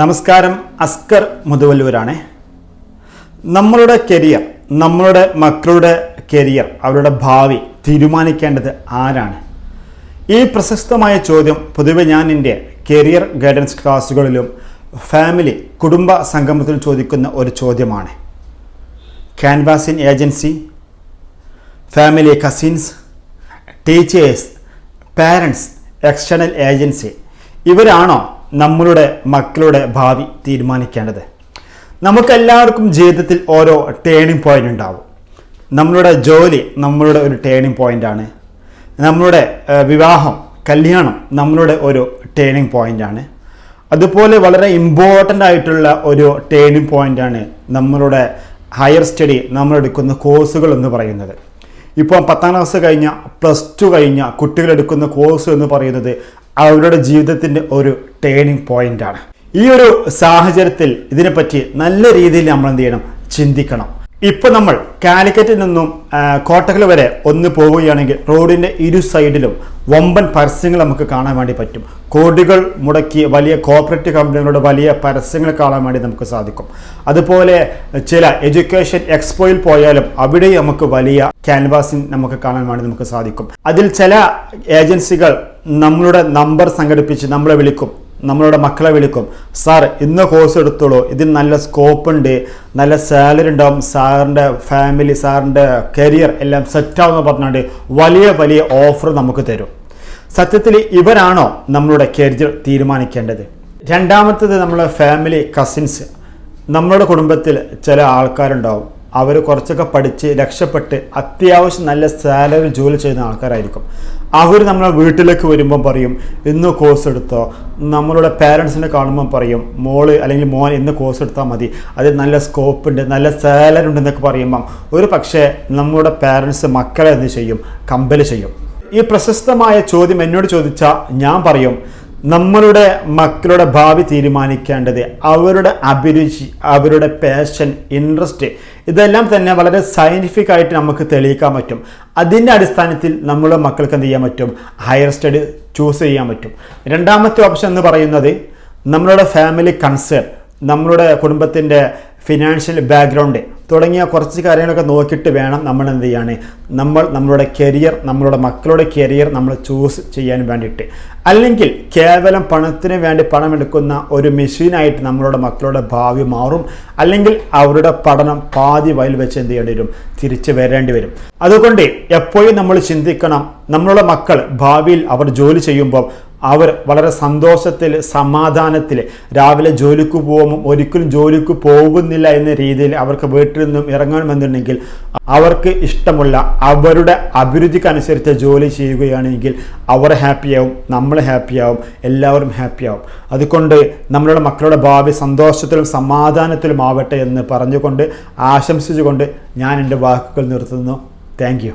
നമസ്കാരം അസ്കർ മുതുവല്ലൂരാണ്. നമ്മളുടെ കരിയർ നമ്മളുടെ മക്കളുടെ കരിയർ അവരുടെ ഭാവി തീരുമാനിക്കേണ്ടത് ആരാണ്? ഈ പ്രശസ്തമായ ചോദ്യം പൊതുവെ ഞാൻ എന്റെ കരിയർ ഗൈഡൻസ് ക്ലാസ്സുകളിലും ഫാമിലി കുടുംബ സംഗമത്തിലും ചോദിക്കുന്ന ഒരു ചോദ്യമാണ്. ക്യാൻവാസിൻ agency family cousins teachers parents external agency ഇവരാണോ നമ്മളുടെ മക്കളുടെ ഭാവി തീരുമാനിക്കേണ്ടത്. നമുക്കെല്ലാവർക്കും ജീവിതത്തിൽ ഓരോ ടേണിംഗ് പോയിന്റ് ഉണ്ടാവും. നമ്മളുടെ ജോലി നമ്മളുടെ ഒരു ടേണിംഗ് പോയിന്റാണ് നമ്മളുടെ വിവാഹം കല്യാണം നമ്മളുടെ ഒരു ടേണിംഗ് പോയിന്റാണ് അതുപോലെ വളരെ ഇമ്പോർട്ടന്റ് ആയിട്ടുള്ള ഒരു ടേണിംഗ് പോയിന്റാണ് നമ്മളുടെ ഹയർ സ്റ്റഡി നമ്മൾ എടുക്കുന്ന കോഴ്സുകൾ എന്ന് പറയുന്നത്. ഇപ്പോൾ പത്താം ക്ലാസ് കഴിഞ്ഞ പ്ലസ് ടു കഴിഞ്ഞ കുട്ടികളെടുക്കുന്ന കോഴ്സ് എന്ന് പറയുന്നത് അവരുടെ ജീവിതത്തിന്റെ ഒരു ടേണിംഗ് പോയിന്റാണ് ഈ ഒരു സാഹചര്യത്തിൽ ഇതിനെപ്പറ്റി നല്ല രീതിയിൽ നമ്മൾ എന്ത് ചെയ്യണം? ചിന്തിക്കണം. ഇപ്പൊ നമ്മൾ കാലിക്കറ്റിൽ നിന്നും കോട്ടകൾ വരെ ഒന്ന് പോവുകയാണെങ്കിൽ റോഡിന്റെ ഇരു സൈഡിലും വമ്പൻ പരസ്യങ്ങൾ നമുക്ക് കാണാൻ വേണ്ടി പറ്റും. കോടികൾ മുടക്കി വലിയ കോപ്പറേറ്റീവ് കമ്പനികളുടെ വലിയ പരസ്യങ്ങൾ കാണാൻ വേണ്ടി നമുക്ക് സാധിക്കും. അതുപോലെ ചില എഡ്യൂക്കേഷൻ എക്സ്പോയിൽ പോയാലും അവിടെ നമുക്ക് വലിയ ക്യാൻവാസിങ് നമുക്ക് കാണാൻ വേണ്ടി നമുക്ക് സാധിക്കും. അതിൽ ചില ഏജൻസികൾ നമ്മളുടെ നമ്പർ സംഘടിപ്പിച്ച് നമ്മളെ വിളിക്കും. നമ്മളുടെ മക്കളെ വിളിക്കും. സാർ ഇന്ന് കോഴ്സ് എടുത്തോളൂ. ഇതിന് നല്ല സ്കോപ്പ് ഉണ്ട്. നല്ല സാലറി ഉണ്ടാവും. സാറിന്റെ ഫാമിലി സാറിന്റെ കരിയർ എല്ലാം സെറ്റാവെന്ന് പറഞ്ഞുകൊണ്ട് വലിയ വലിയ ഓഫർ നമുക്ക് തരും. സത്യത്തിൽ ഇവരാണോ നമ്മളുടെ കരിയർ തീരുമാനിക്കേണ്ടത്? രണ്ടാമത്തത് നമ്മളെ ഫാമിലി കസിൻസ് നമ്മുടെ കുടുംബത്തിൽ ചില ആൾക്കാരുണ്ടാവും. അവർ കുറച്ചൊക്കെ പഠിച്ച് രക്ഷപ്പെട്ട് അത്യാവശ്യം നല്ല സാലറി ജോലി ചെയ്യുന്ന ആൾക്കാരായിരിക്കും. അവർ നമ്മളെ വീട്ടിലേക്ക് വരുമ്പോൾ പറയും ഇന്ന് കോഴ്സ് എടുത്തോ? നമ്മളുടെ പാരൻസിനെ കാണുമ്പോൾ പറയും മോൾ അല്ലെങ്കിൽ മോൻ ഇന്ന് കോഴ്സ് എടുത്താൽ മതി. അത് നല്ല സ്കോപ്പ് ഉണ്ട് നല്ല സാലറി ഉണ്ടെന്നൊക്കെ പറയുമ്പം ഒരു പക്ഷേ നമ്മുടെ പാരൻസ് മക്കളെ എന്ത് ചെയ്യും? കമ്പൽ ചെയ്യും. ഈ പ്രശസ്തമായ ചോദ്യം എന്നോട് ചോദിച്ചാൽ ഞാൻ പറയും നമ്മളുടെ മക്കളുടെ ഭാവി തീരുമാനിക്കേണ്ടത് അവരുടെ അഭിരുചി അവരുടെ പാഷൻ ഇൻട്രസ്റ്റ് ഇതെല്ലാം തന്നെ വളരെ സയന്റിഫിക് ആയിട്ട് നമുക്ക് തെളിയിക്കാൻ പറ്റും. അതിന്റെ അടിസ്ഥാനത്തിൽ നമ്മുടെ മക്കൾക്ക് എന്ത് ചെയ്യാൻ പറ്റും? ഹയർ സ്റ്റഡി ചൂസ് ചെയ്യാൻ പറ്റും. രണ്ടാമത്തെ ഓപ്ഷൻ എന്ന് പറയുന്നത് നമ്മളുടെ ഫാമിലി കൺസേൺ നമ്മളുടെ കുടുംബത്തിന്റെ ഫിനാൻഷ്യൽ ബാക്ക്ഗ്രൗണ്ട് തുടങ്ങിയ കുറച്ച് കാര്യങ്ങളൊക്കെ നോക്കിയിട്ട് വേണം നമ്മൾ എന്ത് ചെയ്യാണ്? നമ്മൾ നമ്മളുടെ കരിയർ നമ്മളുടെ മക്കളുടെ കരിയർ നമ്മൾ ചൂസ് ചെയ്യാൻ വേണ്ടിയിട്ട്. അല്ലെങ്കിൽ കേവലം പണത്തിന് വേണ്ടി പണമെടുക്കുന്ന ഒരു മെഷീനായിട്ട് നമ്മളുടെ മക്കളുടെ ഭാവി മാറും. അല്ലെങ്കിൽ അവരുടെ പഠനം പാതി വയൽ വെച്ച് എന്ത് ചെയ്യേണ്ടി വരും? തിരിച്ച് വരേണ്ടി വരും. അതുകൊണ്ട് എപ്പോഴും നമ്മൾ ചിന്തിക്കണം നമ്മളുടെ മക്കൾ ഭാവിയിൽ അവർ ജോലി ചെയ്യുമ്പോൾ അവർ വളരെ സന്തോഷത്തിൽ സമാധാനത്തിൽ രാവിലെ ജോലിക്ക് പോകുമ്പോൾ ഒരിക്കലും ജോലിക്ക് പോകുന്നില്ല എന്ന രീതിയിൽ അവർക്ക് വീട്ടിൽ നിന്നും ഇറങ്ങണമെന്നുണ്ടെങ്കിൽ അവർക്ക് ഇഷ്ടമുള്ള അവരുടെ അഭിരുചിക്കനുസരിച്ച് ജോലി ചെയ്യുകയാണെങ്കിൽ അവർ ഹാപ്പിയാവും നമ്മൾ ഹാപ്പിയാവും എല്ലാവരും ഹാപ്പിയാവും. അതുകൊണ്ട് നമ്മളുടെ മക്കളുടെ ഭാവി സന്തോഷത്തിലും സമാധാനത്തിലും ആവട്ടെ എന്ന് പറഞ്ഞുകൊണ്ട് ആശംസിച്ചുകൊണ്ട് ഞാൻ എന്റെ വാക്കുകൾ നിർത്തുന്നു. താങ്ക്